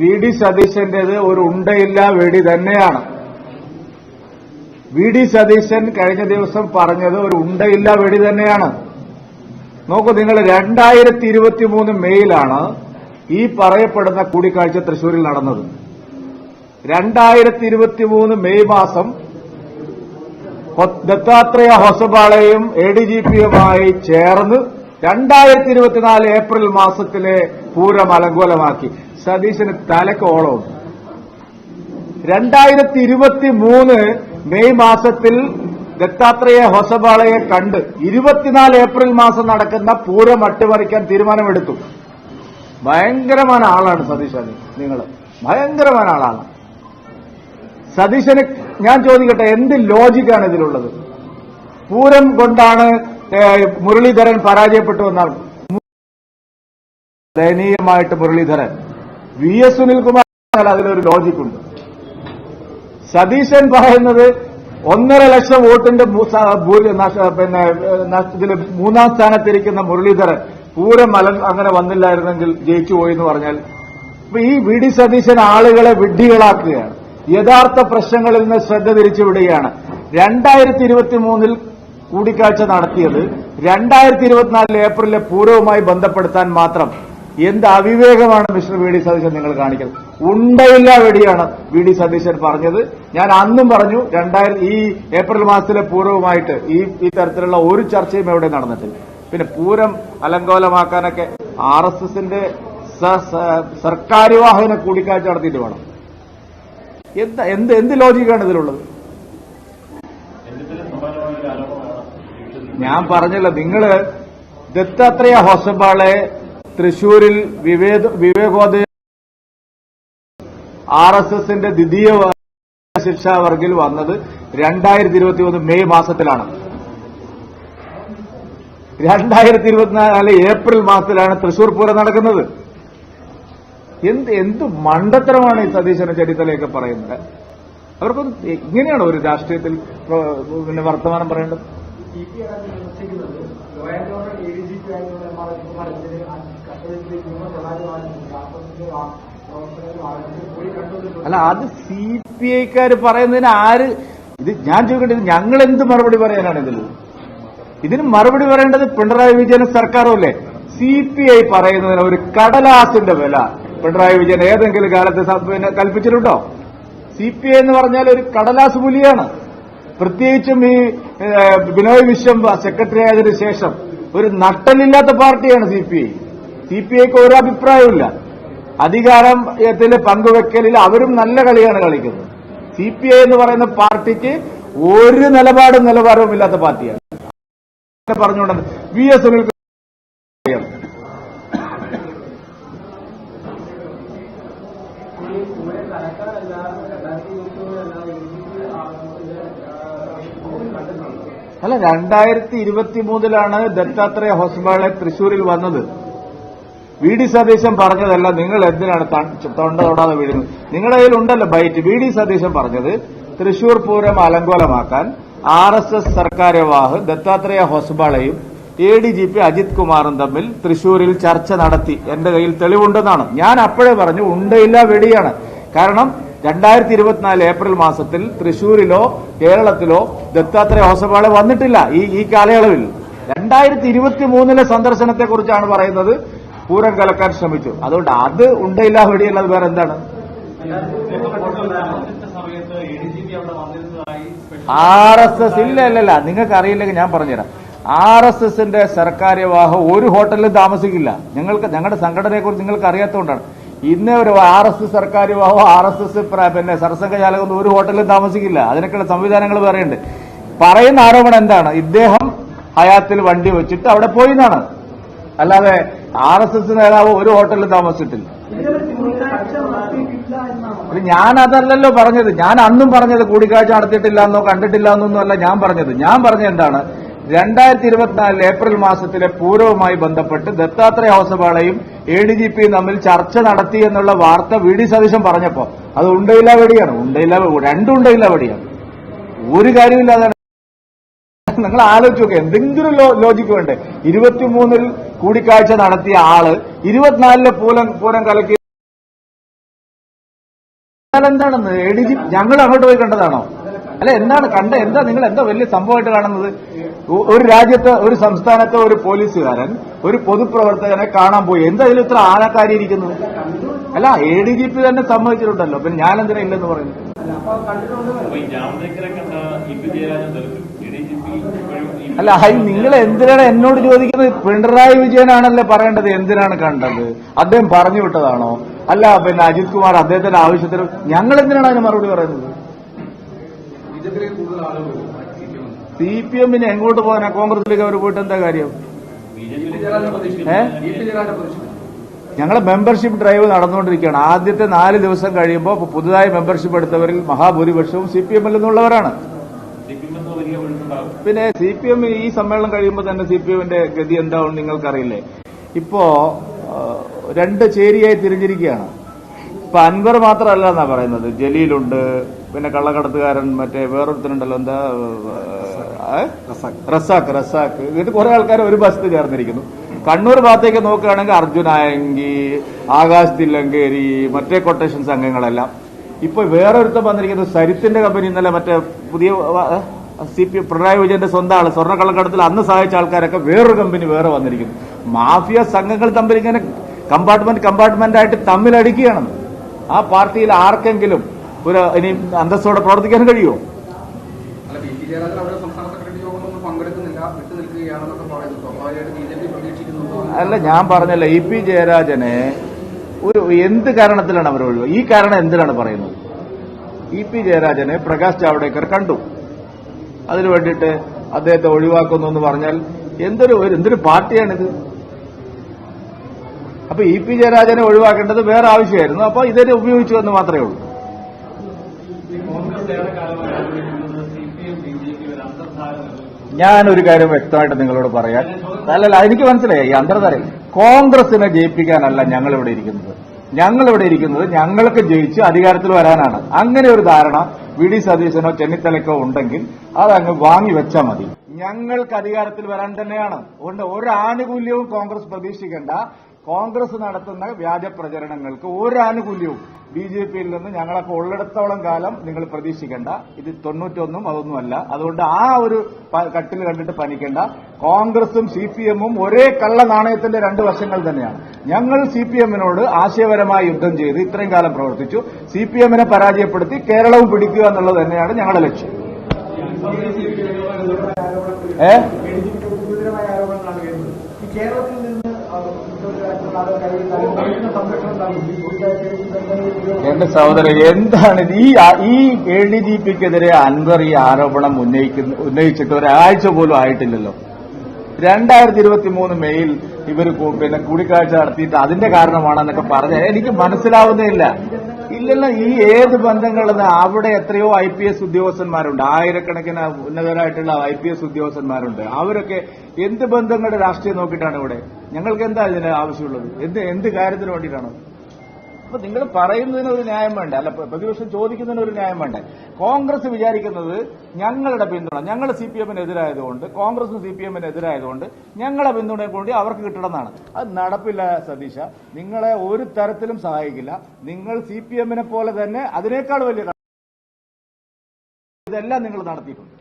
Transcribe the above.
V D സതീശന്റേത് ഒരു ഉണ്ടയില്ല വെടി തന്നെയാണ്. വി ഡി സതീശൻ കഴിഞ്ഞ ദിവസം പറഞ്ഞത് ഒരു ഉണ്ടയില്ല വെടി തന്നെയാണ്. നോക്കൂ നിങ്ങൾ രണ്ടായിരത്തി ഇരുപത്തി മൂന്ന് മെയ്യിലാണ് ഈ പറയപ്പെടുന്ന കൂടിക്കാഴ്ച തൃശൂരിൽ നടന്നത്. രണ്ടായിരത്തി ഇരുപത്തി മൂന്ന് മെയ് മാസം ദത്താത്രേയ ഹൊസബാളയും എ ഡി ജി പിയുമായി ചേർന്ന് രണ്ടായിരത്തി ഇരുപത്തിനാല് ഏപ്രിൽ മാസത്തിലെ പൂരം അലങ്കോലമാക്കി. സതീശന് തലക്ക് ഓളമുണ്ട് രണ്ടായിരത്തി ഇരുപത്തി മൂന്ന് മെയ് മാസത്തിൽ ദത്താത്രേയ ഹൊസബാളയെ കണ്ട് ഇരുപത്തിനാല് ഏപ്രിൽ മാസം നടക്കുന്ന പൂരം അട്ടിമറിക്കാൻ തീരുമാനമെടുത്തു. ഭയങ്കരമായ ആളാണ് സതീശൻ നിങ്ങൾ ഭയങ്കരമായ ആളാണ്. സതീശന് ഞാൻ ചോദിക്കട്ടെ എന്ത് ലോജിക്കാണ് ഇതിലുള്ളത്? പൂരം കൊണ്ടാണ് മുരളീധരൻ പരാജയപ്പെട്ടു എന്നാണ്. ദയനീയമായിട്ട് മുരളീധരൻ. വി എസ് സുനിൽകുമാർ അതിലൊരു ലോജിക്കുണ്ട്. സതീശൻ പറയുന്നത് ഒന്നര ലക്ഷം വോട്ടിന്റെ പിന്നെ ഇതിൽ മൂന്നാം സ്ഥാനത്തിരിക്കുന്ന മുരളീധരൻ പൂരം മലൻ അങ്ങനെ വന്നില്ലായിരുന്നെങ്കിൽ ജയിച്ചു പോയി എന്ന് പറഞ്ഞാൽ. അപ്പൊ ഈ വി ഡി സതീശൻ ആളുകളെ വിഡ്ഢികളാക്കുകയാണ്. യഥാർത്ഥ പ്രശ്നങ്ങളിൽ നിന്ന് ശ്രദ്ധ തിരിച്ചുവിടുകയാണ് രണ്ടായിരത്തി ഇരുപത്തി മൂന്നിൽ കൂടിക്കാഴ്ച നടത്തിയത് രണ്ടായിരത്തി ഇരുപത്തിനാലിൽ ഏപ്രിലിലെ പൂരവുമായി ബന്ധപ്പെടുത്താൻ മാത്രം എന്ത് അവിവേകമാണ് മിസ്റ്റർ വി ഡി സതീശൻ നിങ്ങൾ കാണിക്കുന്നത്? ഉണ്ടയില്ല വെടിയാണ് വി ഡി സതീശൻ പറഞ്ഞത്. ഞാൻ അന്നും പറഞ്ഞു രണ്ടായിരത്തി ഈ ഏപ്രിൽ മാസത്തിലെ പൂരവുമായിട്ട് ഈ ഈ തരത്തിലുള്ള ഒരു ചർച്ചയും എവിടെ നടന്നിട്ടില്ല. പിന്നെ പൂരം അലങ്കോലമാക്കാനൊക്കെ ആർ എസ് എസിന്റെ സർക്കാരുവാഹന കൂടിക്കാഴ്ച നടത്തിയിട്ട് വേണം. എന്താ എന്ത് എന്ത് ലോജിക്കാണ് ഇതിലുള്ളത്? ഞാൻ പറഞ്ഞല്ലോ നിങ്ങൾ ദത്താത്രേയ ഹോസബാളെ തൃശൂരിൽ വിവേക വിവേകോദയ ആർ എസ് എസിന്റെ ദ്വിതീയ ശിക്ഷാ വർഗിൽ വന്നത് രണ്ടായിരത്തി ഇരുപത്തി ഒന്ന് മെയ് മാസത്തിലാണ്. രണ്ടായിരത്തി ഇരുപത്തിനാല് ഏപ്രിൽ മാസത്തിലാണ് തൃശൂർ പൂരം നടക്കുന്നത്. എന്ത് എന്ത് മണ്ടത്തരമാണ് ഈ സതീശന ചരിത്രയൊക്കെ പറയുന്നത്? അവർക്കൊന്ന് എങ്ങനെയാണ് ഒരു രാഷ്ട്രീയത്തിൽ പിന്നെ വർത്തമാനം പറയേണ്ടത്? അല്ല അത് സി പി ഐക്കാർ പറയുന്നതിന് ആര് ഇത് ഞാൻ ചോദിക്കട്ടെ ഇത് ഞങ്ങൾ എന്ത് മറുപടി പറയാനാണ് ഇതിൽ ഇതിന് മറുപടി പറയേണ്ടത് പിണറായി വിജയൻ സർക്കാരും അല്ലേ? സി പി ഐ പറയുന്നതിന് ഒരു കടലാസിന്റെ വില പിണറായി വിജയൻ ഏതെങ്കിലും കാലത്ത് പിന്നെ കൽപ്പിച്ചിട്ടുണ്ടോ? സി പി ഐ എന്ന് പറഞ്ഞാൽ ഒരു കടലാസ് പുലിയാണ്. പ്രത്യേകിച്ചും ഈ ബിനോയ് വിശ്വം സെക്രട്ടറി ആയതിനു ശേഷം ഒരു നട്ടലില്ലാത്ത പാർട്ടിയാണ് C P I. C P ഐക്ക് ഒരു അഭിപ്രായമില്ല അധികാരത്തിന്റെ പങ്കുവെക്കലിൽ അവരും നല്ല കളിയാണ് കളിക്കുന്നത്. സി പി ഐ എന്ന് പറയുന്ന പാർട്ടിക്ക് ഒരു നിലപാടും നിലവാരവും ഇല്ലാത്ത പാർട്ടിയാണ്. പറഞ്ഞുകൊണ്ട് വി എസ് സുനിൽ അല്ല രണ്ടായിരത്തി ഇരുപത്തി മൂന്നിലാണ് ദത്താത്രേയ ഹോസ്പിറ്റലെ തൃശൂരിൽ വന്നത്. വി ഡി സതീശൻ പറഞ്ഞതല്ല നിങ്ങൾ എന്തിനാണ് തൊണ്ട തൊടാതെ വീഴുന്നത്? നിങ്ങളുടെ കയ്യിൽ ഉണ്ടല്ലോ ബൈറ്റ്. വി ഡി സതീശൻ പറഞ്ഞത് തൃശൂർ പൂരം അലങ്കോലമാക്കാൻ ആർ എസ് എസ് സർക്കാർ വാഹ് Dattatreya ഹൊസ്ബാളയും A D G P Ajith കുമാറും തമ്മിൽ തൃശൂരിൽ ചർച്ച നടത്തി. എന്റെ കയ്യിൽ തെളിവുണ്ടെന്നാണ്. ഞാൻ അപ്പോഴേ പറഞ്ഞു ഉണ്ടയില്ല വെടിയാണ്. കാരണം രണ്ടായിരത്തി ഇരുപത്തിനാല് ഏപ്രിൽ മാസത്തിൽ തൃശൂരിലോ കേരളത്തിലോ ദത്താത്രേയ ഹോസബാളെ വന്നിട്ടില്ല ഈ ഈ കാലയളവിൽ. രണ്ടായിരത്തി ഇരുപത്തി മൂന്നിലെ സന്ദർശനത്തെക്കുറിച്ചാണ് പറയുന്നത്. പൂരം കലക്കാൻ ശ്രമിച്ചു. അതുകൊണ്ട് അത് ഉണ്ടയില്ല വെടിയല്ലാതെ വേറെ എന്താണ് ആർ എസ് എസ് ഇല്ല ഇല്ല ഇല്ല നിങ്ങൾക്ക് അറിയില്ലെങ്കിൽ ഞാൻ പറഞ്ഞുതരാം. ആർ എസ് എസിന്റെ സർക്കാർ വിവാഹം ഒരു ഹോട്ടലിലും താമസിക്കില്ല. ഞങ്ങൾക്ക് ഞങ്ങളുടെ സംഘടനയെ കുറിച്ച് നിങ്ങൾക്ക് അറിയാത്തതുകൊണ്ടാണ്. ഇന്നേ ഒരു ആർ എസ് എസ് സർക്കാർ വിവാഹം ആർ എസ് എസ് പിന്നെ സർസംഘചാലകം ഒരു ഹോട്ടലിലും താമസിക്കില്ല. അതിനൊക്കെയുള്ള സംവിധാനങ്ങൾ വേറെയുണ്ട്. പറയുന്ന ആരോപണം എന്താണ്? ഇദ്ദേഹം ഹയാത്തിൽ വണ്ടി വെച്ചിട്ട് അവിടെ പോയി എന്നാണ് അല്ലാതെ ആർ എസ് എസ് നേതാവ് ഒരു ഹോട്ടലിൽ താമസിച്ചിട്ടില്ല. ഞാൻ അതല്ലല്ലോ പറഞ്ഞത്. ഞാൻ അന്നും പറഞ്ഞത് കൂടിക്കാഴ്ച നടത്തിയിട്ടില്ല എന്നോ കണ്ടിട്ടില്ല എന്നൊന്നും അല്ല ഞാൻ പറഞ്ഞത്. ഞാൻ പറഞ്ഞ എന്താണ്? രണ്ടായിരത്തി ഇരുപത്തിനാലിൽ ഏപ്രിൽ മാസത്തിലെ പൂരവുമായി ബന്ധപ്പെട്ട് ദത്താത്രേയ ഹോസബാളയും എ ഡി ജി പിയും തമ്മിൽ ചർച്ച നടത്തി എന്നുള്ള വാർത്ത വി ഡി സതീശൻ പറഞ്ഞപ്പോ. അത് ഉണ്ടയില്ല വെടിയാണ്. ഉണ്ടയില്ല രണ്ടും ഉണ്ടയില്ല വെടിയാണ്. ഒരു കാര്യമില്ലാതെ നിങ്ങൾ ആലോചിച്ച് നോക്കുക എന്തെങ്കിലും ലോജിക്ക് വേണ്ടേ? ഇരുപത്തിമൂന്നിൽ കൂടിക്കാഴ്ച നടത്തിയ ആൾ ഇരുപത്തിനാലിലെ പൂലം പൂരം കലക്കി എന്താണെന്ന് എ ഡി ജി ഞങ്ങൾ അങ്ങോട്ട് പോയി കണ്ടതാണോ? അല്ല എന്താണ് കണ്ട എന്താ നിങ്ങൾ എന്താ വലിയ സംഭവമായിട്ട് കാണുന്നത്? ഒരു രാജ്യത്ത് ഒരു സംസ്ഥാനത്തെ ഒരു പോലീസുകാരൻ ഒരു പൊതുപ്രവർത്തകനെ കാണാൻ പോയി. എന്താ ഇതിൽ ഇത്ര ആനക്കാരിയിരിക്കുന്നത് അല്ല എ ഡി ജി പി തന്നെ സമ്മതിച്ചിട്ടുണ്ടല്ലോ. പിന്നെ ഞാൻ എന്തിനാ ഇല്ലെന്ന് പറയുന്നത്? അല്ല ഹൈ നിങ്ങൾ എന്തിനാണ് എന്നോട് ചോദിക്കുന്നത്? പിണറായി വിജയനാണല്ലേ പറയേണ്ടത്? എന്തിനാണ് കണ്ടത്? അദ്ദേഹം പറഞ്ഞു വിട്ടതാണോ? അല്ല പിന്നെ അജിത് കുമാർ അദ്ദേഹത്തിന്റെ ആവശ്യത്തിന് ഞങ്ങൾ എന്തിനാണ് അതിന് മറുപടി പറയുന്നത്? സി പി എമ്മിന് എങ്ങോട്ട് പോകാനാ? കോൺഗ്രസിലേക്ക് അവർ പോയിട്ട് എന്താ കാര്യം? ഏ? ഞങ്ങളെ മെമ്പർഷിപ്പ് ഡ്രൈവ് നടന്നുകൊണ്ടിരിക്കുകയാണ്. ആദ്യത്തെ നാല് ദിവസം കഴിയുമ്പോൾ പുതുതായി മെമ്പർഷിപ്പ് എടുത്തവരിൽ മഹാഭൂരിപക്ഷവും സി പി എമ്മിൽ നിന്നുള്ളവരാണ് സി പി എം എന്ന വലിയ ഒഴുക്കുണ്ടാകും പിന്നെ സി പി എം ഈ സമ്മേളനം കഴിയുമ്പോൾ തന്നെ സി പി എമ്മിന്റെ ഗതി എന്താവും നിങ്ങൾക്കറിയില്ലേ? ഇപ്പോ രണ്ട് ചേരിയായി തിരിഞ്ഞിരിക്കുകയാണ്. ഇപ്പൊ അൻവർ മാത്രമല്ല എന്നാ പറയുന്നത്. ജലീലുണ്ട് പിന്നെ കള്ളക്കടത്തുകാരൻ മറ്റേ വേറൊരുത്തനുണ്ടല്ലോ എന്താ റസാക്ക് റസാഖ് ഇത് കുറെ ആൾക്കാർ ഒരു ബസ് ചേർന്നിരിക്കുന്നു. കണ്ണൂർ ഭാഗത്തേക്ക് നോക്കുകയാണെങ്കിൽ അർജുനായങ്കി ആകാശ് തില്ലങ്കേരി മറ്റേ കൊട്ടേഷൻ സംഘങ്ങളെല്ലാം ഇപ്പൊ വേറൊരുത്തം വന്നിരിക്കുന്നത് സരിത്തിന്റെ കമ്പനി ഇന്നലെ മറ്റേ പുതിയ സി പി പിണറായി വിജയന്റെ സ്വന്തം ആൾ. സ്വർണക്കള്ളക്കടത്തിൽ അന്ന് സഹായിച്ച ആൾക്കാരൊക്കെ വേറൊരു കമ്പനി വേറെ വന്നിരിക്കുന്നു മാഫിയ സംഘങ്ങൾ തമ്മിൽ ഇങ്ങനെ കമ്പാർട്ട്മെന്റ് കമ്പാർട്ട്മെന്റ് ആയിട്ട് തമ്മിലടിക്കുകയാണ്. ആ പാർട്ടിയിൽ ആർക്കെങ്കിലും ഒരു ഇനി അന്തസ്സോടെ പ്രവർത്തിക്കാൻ കഴിയുമോ? അല്ല ഞാൻ പറഞ്ഞല്ല ഇ പി ജയരാജനെ ഒരു എന്ത് കാരണത്തിലാണ് അവർ ഒഴിവ് ഈ കാരണം എന്തിനാണ് പറയുന്നത്? ഇ പി ജയരാജനെ പ്രകാശ് ജാവ്ദേക്കർ കണ്ടു. അതിനു വേണ്ടിയിട്ട് അദ്ദേഹത്തെ ഒഴിവാക്കുന്നു എന്ന് പറഞ്ഞാൽ എന്തൊരു എന്തൊരു പാർട്ടിയാണിത്? അപ്പൊ ഇ പി ജയരാജനെ ഒഴിവാക്കേണ്ടത് വേറെ ആവശ്യമായിരുന്നു. അപ്പൊ ഇതിനെ ഉപയോഗിച്ചു എന്ന് മാത്രമേ ഉള്ളൂ. പി ഒരു കാര്യം വ്യക്തമായിട്ട് നിങ്ങളോട് പറയാം അല്ലല്ല എനിക്ക് മനസ്സിലായി. ഈ അന്തർധാര കോൺഗ്രസിനെ ജയിപ്പിക്കാനല്ല ഞങ്ങൾ ഇവിടെ ഇരിക്കുന്നത്. ഞങ്ങൾ ഇവിടെ ഇരിക്കുന്നത് ഞങ്ങൾക്ക് ജയിച്ച് അധികാരത്തിൽ വരാനാണ്. അങ്ങനെ ഒരു ധാരണ വി ഡി സതീശനോ ചെന്നിത്തലക്കോ ഉണ്ടെങ്കിൽ അതങ്ങ് വാങ്ങി വെച്ചാൽ മതി. ഞങ്ങൾക്ക് അധികാരത്തിൽ വരാൻ തന്നെയാണ്. അതുകൊണ്ട് ഒരു ആനുകൂല്യവും കോൺഗ്രസ് പ്രതീക്ഷിക്കേണ്ട. കോൺഗ്രസ് നടത്തുന്ന വ്യാജ പ്രചരണങ്ങൾക്ക് ഒരാനുകൂല്യവും ബി ജെ പിയിൽ നിന്ന് ഞങ്ങളൊക്കെ ഉള്ളിടത്തോളം കാലം നിങ്ങൾ പ്രതീക്ഷിക്കേണ്ട. ഇത് തൊണ്ണൂറ്റൊന്നും അതൊന്നുമല്ല അതുകൊണ്ട് ആ ഒരു കട്ടിൽ കണ്ടിട്ട് പനിക്കേണ്ട. കോൺഗ്രസും സി പി എമ്മും ഒരേ കള്ള നാണയത്തിന്റെ രണ്ട് വശങ്ങൾ തന്നെയാണ്. ഞങ്ങൾ സി പി എമ്മിനോട് ആശയപരമായ യുദ്ധം ചെയ്ത് ഇത്രയും കാലം പ്രവർത്തിച്ചു. സി പി എമ്മിനെ പരാജയപ്പെടുത്തി കേരളവും പിടിക്കുക എന്നുള്ളത് തന്നെയാണ് ഞങ്ങളുടെ ലക്ഷ്യം. ഏ? എന്റെ സഹോദരൻ എന്താണ് ഈ ഈ എ ഡി ജി പിക്കെതിരെ അൻവർ ഈ ആരോപണം ഉന്നയിക്കുന്ന ഉന്നയിച്ചിട്ട് ഒരാഴ്ച പോലും ആയിട്ടില്ലല്ലോ. രണ്ടായിരത്തി ഇരുപത്തി മൂന്ന് മെയ്യിൽ ഇവർ പിന്നെ കൂടിക്കാഴ്ച നടത്തിയിട്ട് അതിന്റെ കാരണമാണെന്നൊക്കെ പറഞ്ഞ എനിക്ക് മനസ്സിലാവുന്നില്ല ഇല്ലല്ല ഈ ഏത് ബന്ധങ്ങളെന്ന് അവിടെ എത്രയോ ഐ പി എസ് ഉദ്യോഗസ്ഥന്മാരുണ്ട്. ആയിരക്കണക്കിന് ഉന്നതരായിട്ടുള്ള ഐ പി എസ് ഉദ്യോഗസ്ഥന്മാരുണ്ട്. അവരൊക്കെ എന്ത് ബന്ധങ്ങളുടെ രാഷ്ട്രീയം നോക്കിയിട്ടാണ് ഇവിടെ? ഞങ്ങൾക്ക് എന്താ ഇതിന് ആവശ്യമുള്ളത്? എന്ത് എന്ത് കാര്യത്തിന് വേണ്ടിയിട്ടാണ്? അപ്പൊ നിങ്ങൾ പറയുന്നതിന് ഒരു ന്യായം വേണ്ട? അല്ല പ്രതിപക്ഷം ചോദിക്കുന്നതിന് ഒരു ന്യായം വേണ്ട? കോൺഗ്രസ് വിചാരിക്കുന്നത് ഞങ്ങളുടെ പിന്തുണ ഞങ്ങൾ സി പി എമ്മിന് എതിരായതുകൊണ്ട് കോൺഗ്രസും സി പി എമ്മിന് എതിരായതുകൊണ്ട് ഞങ്ങളെ പിന്തുണയെ കൊണ്ട് അവർക്ക് കിട്ടണമെന്നാണ്. അത് നടപ്പില്ല സതീശ. നിങ്ങളെ ഒരു തരത്തിലും സഹായിക്കില്ല. നിങ്ങൾ സി പി എമ്മിനെ പോലെ തന്നെ അതിനേക്കാൾ വലിയ ഇതെല്ലാം നിങ്ങൾ നടത്തിയിട്ടുണ്ട്.